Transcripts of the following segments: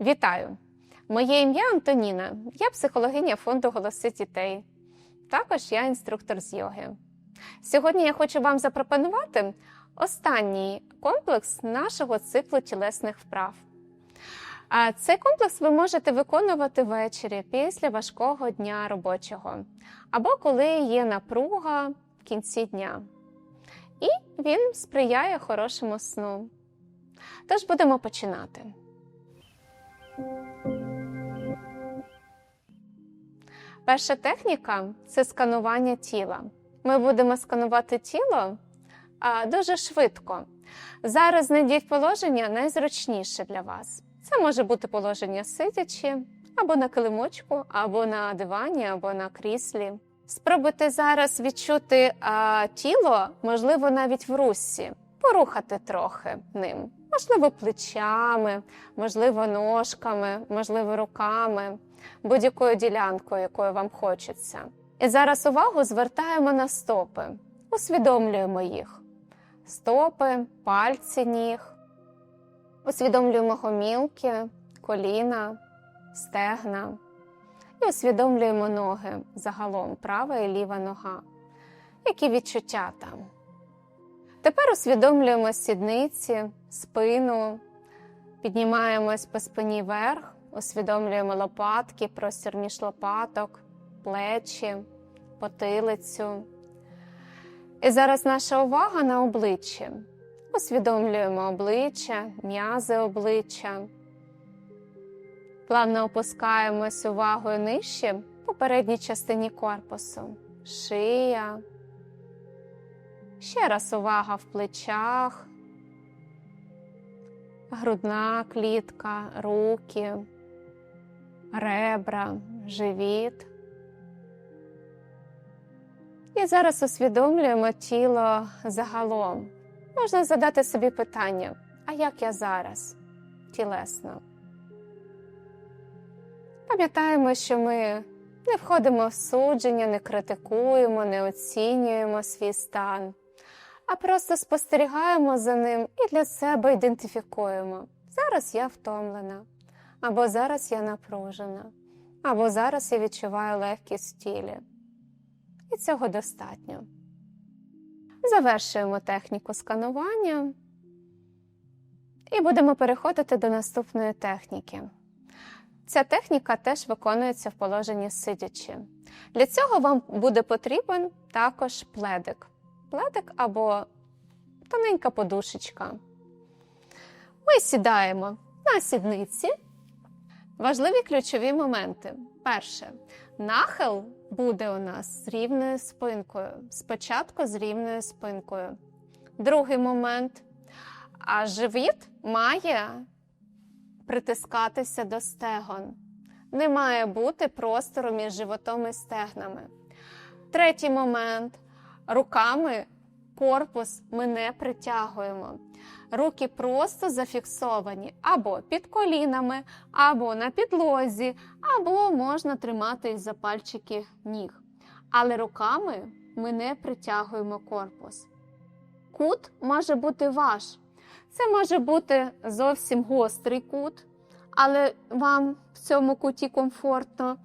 Вітаю! Моє ім'я Антоніна. Я психологиня фонду Голоси дітей. Також я інструктор з йоги. Сьогодні я хочу вам запропонувати останній комплекс нашого циклу тілесних вправ. А Цей комплекс ви можете виконувати ввечері після важкого дня робочого, або коли є напруга в кінці дня. І він сприяє хорошому сну. Тож будемо починати. Перша техніка це сканування тіла. Ми будемо сканувати тіло дуже швидко. Зараз знайдіть положення найзручніше для вас. Це може бути положення сидячи, або на килимочку, або на дивані, або на кріслі. Спробуйте зараз відчути а, тіло, можливо, навіть в русі, порухати трохи ним. Можливо, плечами, можливо, ножками, можливо, руками, будь-якою ділянкою, якою вам хочеться. І зараз увагу звертаємо на стопи, усвідомлюємо їх. Стопи, пальці ніг, усвідомлюємо гомілки, коліна, стегна. І усвідомлюємо ноги загалом, права і ліва нога. Які відчуття там? Тепер усвідомлюємо сідниці, спину, піднімаємось по спині вверх, усвідомлюємо лопатки, простір між лопаток, плечі, потилицю. І зараз наша увага на обличчі. Усвідомлюємо обличчя, м'язи обличчя. Плавно опускаємось увагою нижче по передній частині корпусу, шия. Ще раз увага в плечах, грудна клітка, руки, ребра, живіт. І зараз усвідомлюємо тіло загалом. Можна задати собі питання: а як я зараз? Тілесно. Пам'ятаємо, що ми не входимо в судження, не критикуємо, не оцінюємо свій стан, а просто спостерігаємо за ним і для себе ідентифікуємо. Зараз я втомлена, або зараз я напружена, або зараз я відчуваю легкість в тілі. І цього достатньо. Завершуємо техніку сканування і будемо переходити до наступної техніки. Ця техніка теж виконується в положенні сидячи. Для цього вам буде потрібен також пледик. Пледик або тоненька подушечка. Ми сідаємо на сідниці. Важливі ключові моменти. Перше, нахил буде у нас з рівною спинкою. Спочатку з рівною спинкою. Другий момент. А живіт має притискатися до стегон. Не має бути простору між животом і стегнами. Третій момент. Руками корпус ми не притягуємо. Руки просто зафіксовані або під колінами, або на підлозі, або можна тримати за пальчики ніг. Але руками ми не притягуємо корпус. Кут може бути ваш. Це може бути зовсім гострий кут, але вам в цьому куті комфортно.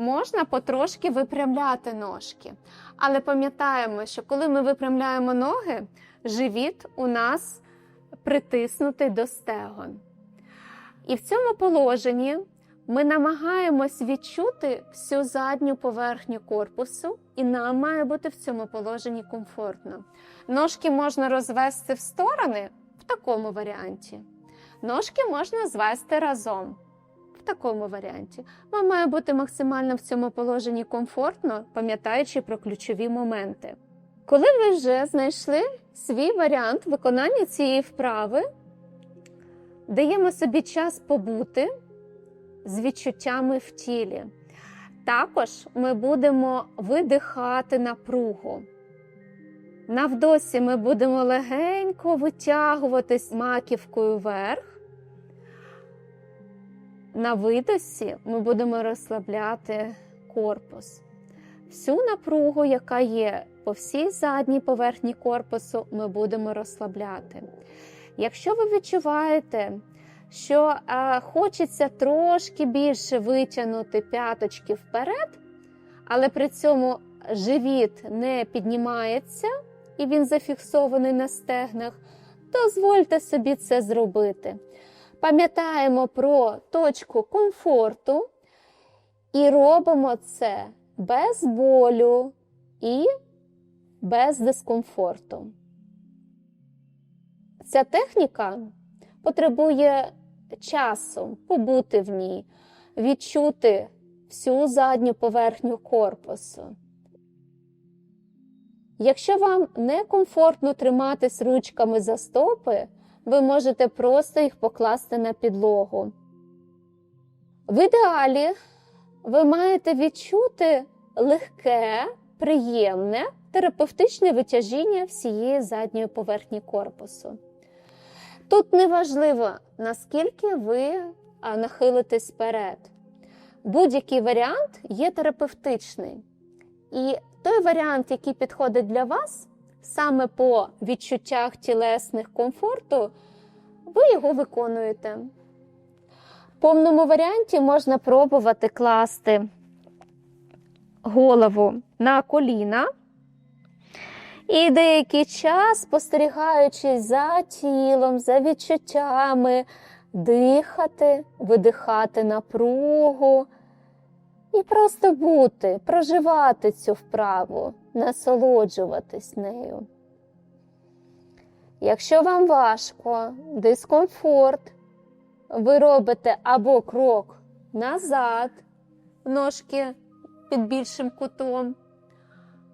Можна потрошки випрямляти ножки. Але пам'ятаємо, що коли ми випрямляємо ноги, живіт у нас притиснутий до стегон. І в цьому положенні ми намагаємось відчути всю задню поверхню корпусу, і нам має бути в цьому положенні комфортно. Ножки можна розвести в сторони в такому варіанті. Ножки можна звести разом. В такому варіанті. Вам має бути максимально в цьому положенні комфортно, пам'ятаючи про ключові моменти. Коли ви вже знайшли свій варіант виконання цієї вправи, даємо собі час побути з відчуттями в тілі. Також ми будемо видихати напругу. На вдосі ми будемо легенько витягуватись маківкою вверх. На видосі ми будемо розслабляти корпус. Всю напругу, яка є по всій задній поверхні корпусу, ми будемо розслабляти. Якщо ви відчуваєте що е, хочеться трошки більше витягнути п'яточки вперед, але при цьому живіт не піднімається і він зафіксований на стегнах, дозвольте собі це зробити. Пам'ятаємо про точку комфорту і робимо це без болю і без дискомфорту. Ця техніка потребує часу побути в ній, відчути всю задню поверхню корпусу. Якщо вам некомфортно триматись ручками за стопи, ви можете просто їх покласти на підлогу. В ідеалі ви маєте відчути легке, приємне, терапевтичне витяжіння всієї задньої поверхні корпусу. Тут неважливо, наскільки ви нахилитесь вперед. Будь-який варіант є терапевтичний. І той варіант, який підходить для вас, саме по відчуттях тілесних комфорту, ви його виконуєте. В повному варіанті можна пробувати класти голову на коліна. І деякий час, спостерігаючи за тілом, за відчуттями, дихати, видихати напругу і просто бути, проживати цю вправу, насолоджуватись нею. Якщо вам важко, дискомфорт, ви робите або крок назад, ножки під більшим кутом,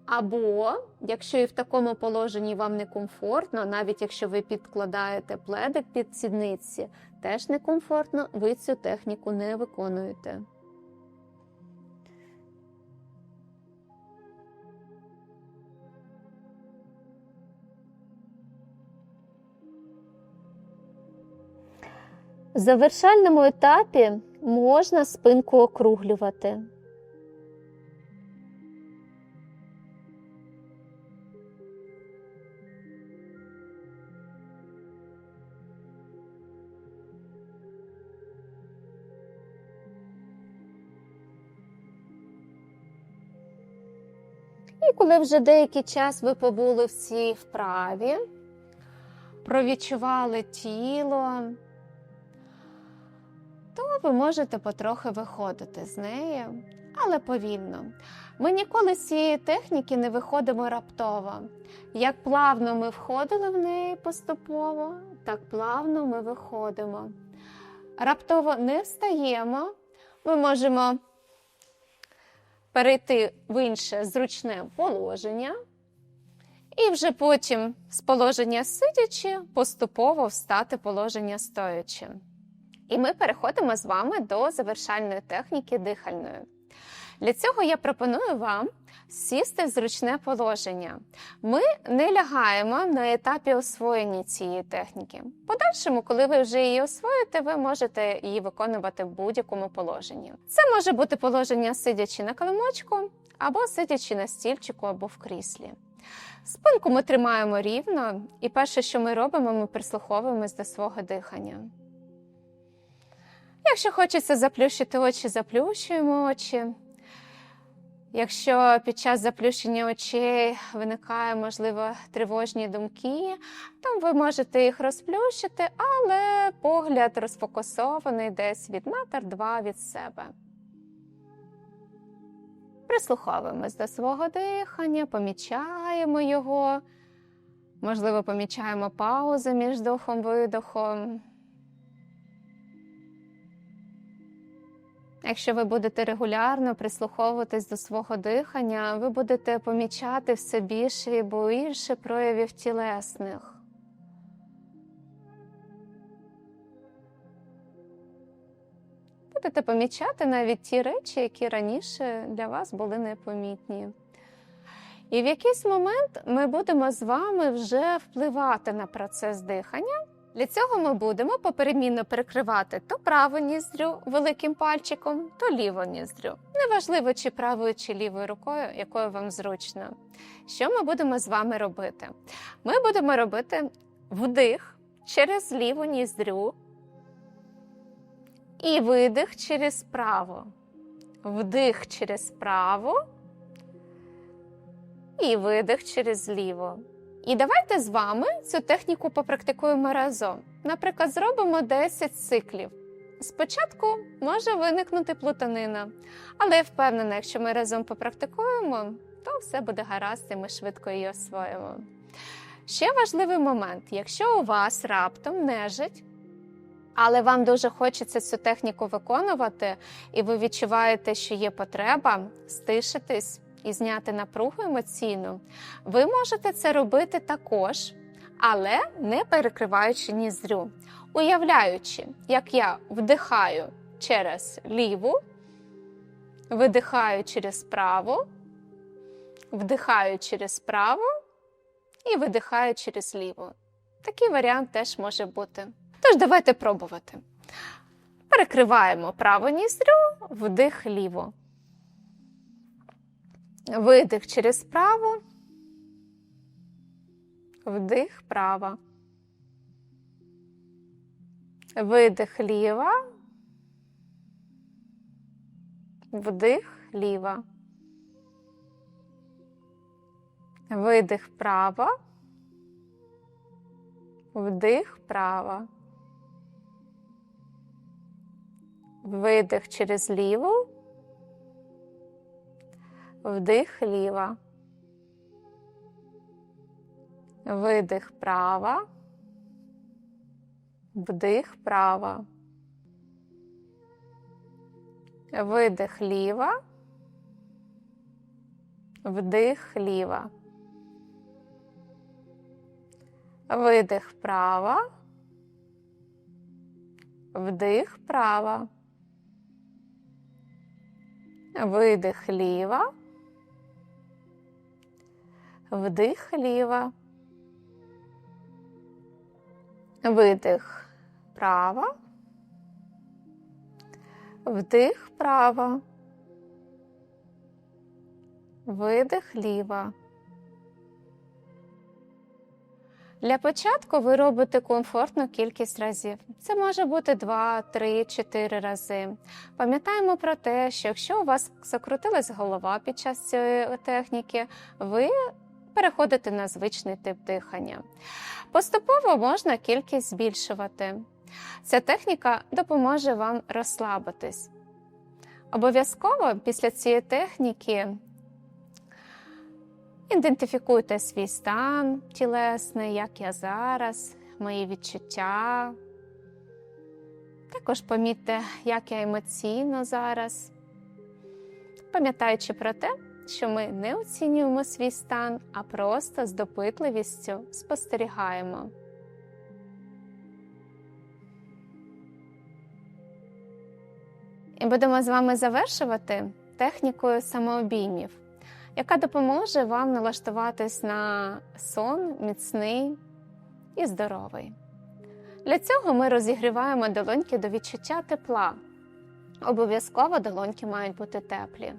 або, якщо і в такому положенні вам некомфортно, навіть якщо ви підкладаєте пледик під сідниці, теж некомфортно, ви цю техніку не виконуєте. В завершальному етапі можна спинку округлювати. І коли вже деякий час ви побули в вправі, провідчували тіло, ви можете потрохи виходити з неї, але повільно. Ми ніколи з цієї техніки не виходимо раптово. Як плавно ми входили в неї поступово, так плавно ми виходимо. Раптово не встаємо, ми можемо перейти в інше зручне положення, і вже потім з положення сидячи, поступово встати положення стоячи. І ми переходимо з вами до завершальної техніки дихальної. Для цього я пропоную вам сісти в зручне положення. Ми не лягаємо на етапі освоєння цієї техніки. Подальшому, коли ви вже її освоїте, ви можете її виконувати в будь-якому положенні. Це може бути положення сидячи на килимочку, або сидячи на стільчику або в кріслі. Спинку ми тримаємо рівно, і перше, що ми робимо, ми прислуховуємось до свого дихання. Якщо хочеться заплющити очі, заплющуємо очі. Якщо під час заплющення очей виникає, можливо, тривожні думки, то ви можете їх розплющити, але погляд розфокусований десь від метр два від себе. Прислуховуємось до свого дихання, помічаємо його, можливо, помічаємо паузи між вдохом-видохом. Якщо ви будете регулярно прислуховуватись до свого дихання, ви будете помічати все більше і більше проявів тілесних. Будете помічати навіть ті речі, які раніше для вас були непомітні. І в якийсь момент ми будемо з вами вже впливати на процес дихання. Для цього ми будемо поперемінно перекривати то праву ніздрю великим пальчиком, то ліву ніздрю. Неважливо, чи правою, чи лівою рукою, якою вам зручно. Що ми будемо з вами робити? Ми будемо робити вдих через ліву ніздрю. І видих через право. Вдих через право. І видих через ліво. І давайте з вами цю техніку попрактикуємо разом. Наприклад, зробимо 10 циклів. Спочатку може виникнути плутанина, але я впевнена, якщо ми разом попрактикуємо, то все буде гаразд і ми швидко її освоїмо. Ще важливий момент: якщо у вас раптом нежить, але вам дуже хочеться цю техніку виконувати, і ви відчуваєте, що є потреба стишитись і зняти напругу емоційну, ви можете це робити також, але не перекриваючи ніздрю, уявляючи, як я вдихаю через ліву, видихаю через праву, вдихаю через праву і видихаю через ліву. Такий варіант теж може бути. Тож давайте пробувати. Перекриваємо праву ніздрю, вдих ліво. Видих через праву, вдих права. Видих ліва, вдих ліва. Видих права, вдих права. Видих через ліву, вдих ліва, видих права, вдих права, видих ліва, вдих ліва, видих права, вдих права. Видих ліва, вдих ліва, видих права, вдих права, видих ліва. Для початку ви робите комфортну кількість разів. Це може бути 2, 3, 4 рази. Пам'ятаємо про те, що якщо у вас закрутилась голова під час цієї техніки, ви переходите на звичний тип дихання. Поступово можна кількість збільшувати. Ця техніка допоможе вам розслабитись. Обов'язково після цієї техніки Ідентифікуйте свій стан тілесний, як я зараз, мої відчуття. Також помітьте, як я емоційно зараз, пам'ятаючи про те, що ми не оцінюємо свій стан, а просто з допитливістю спостерігаємо. І будемо з вами завершувати технікою самообіймів яка допоможе вам налаштуватись на сон міцний і здоровий. Для цього ми розігріваємо долоньки до відчуття тепла. Обов'язково долоньки мають бути теплі.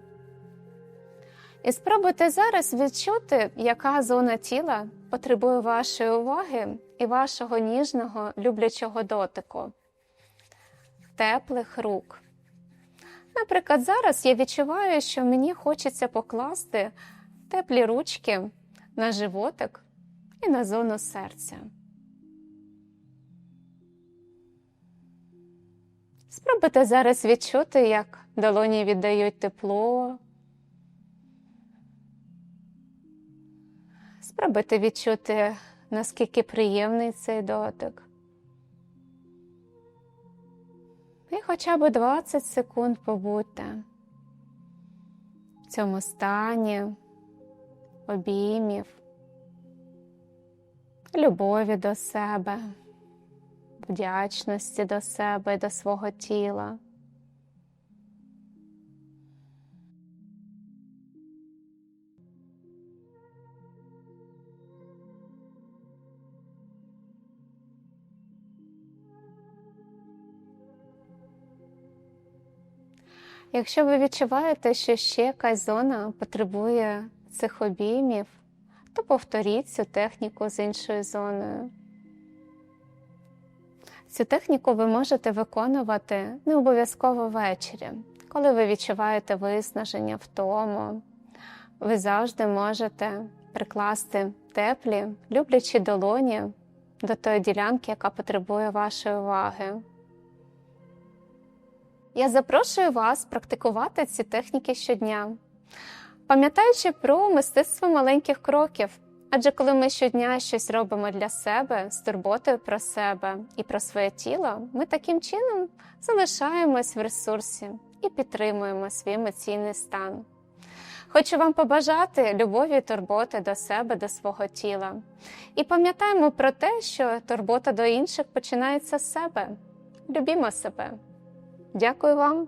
І спробуйте зараз відчути, яка зона тіла потребує вашої уваги і вашого ніжного, люблячого дотику, теплих рук. Наприклад, зараз я відчуваю, що мені хочеться покласти теплі ручки на животик і на зону серця. Спробуйте зараз відчути, як долоні віддають тепло. Спробуйте відчути, наскільки приємний цей дотик. І хоча б 20 секунд побудьте в цьому стані обіймів, любові до себе, вдячності до себе і до свого тіла. Якщо ви відчуваєте, що ще якась зона потребує цих обіймів, то повторіть цю техніку з іншою зоною. Цю техніку ви можете виконувати не обов'язково ввечері, коли ви відчуваєте виснаження, втому. Ви завжди можете прикласти теплі, люблячі долоні до тої ділянки, яка потребує вашої уваги. Я запрошую вас практикувати ці техніки щодня, пам'ятаючи про мистецтво маленьких кроків. Адже коли ми щодня щось робимо для себе з турботою про себе і про своє тіло, ми таким чином залишаємось в ресурсі і підтримуємо свій емоційний стан. Хочу вам побажати любові і турботи до себе, до свого тіла. І пам'ятаємо про те, що турбота до інших починається з себе. Любімо себе. Дякую вам.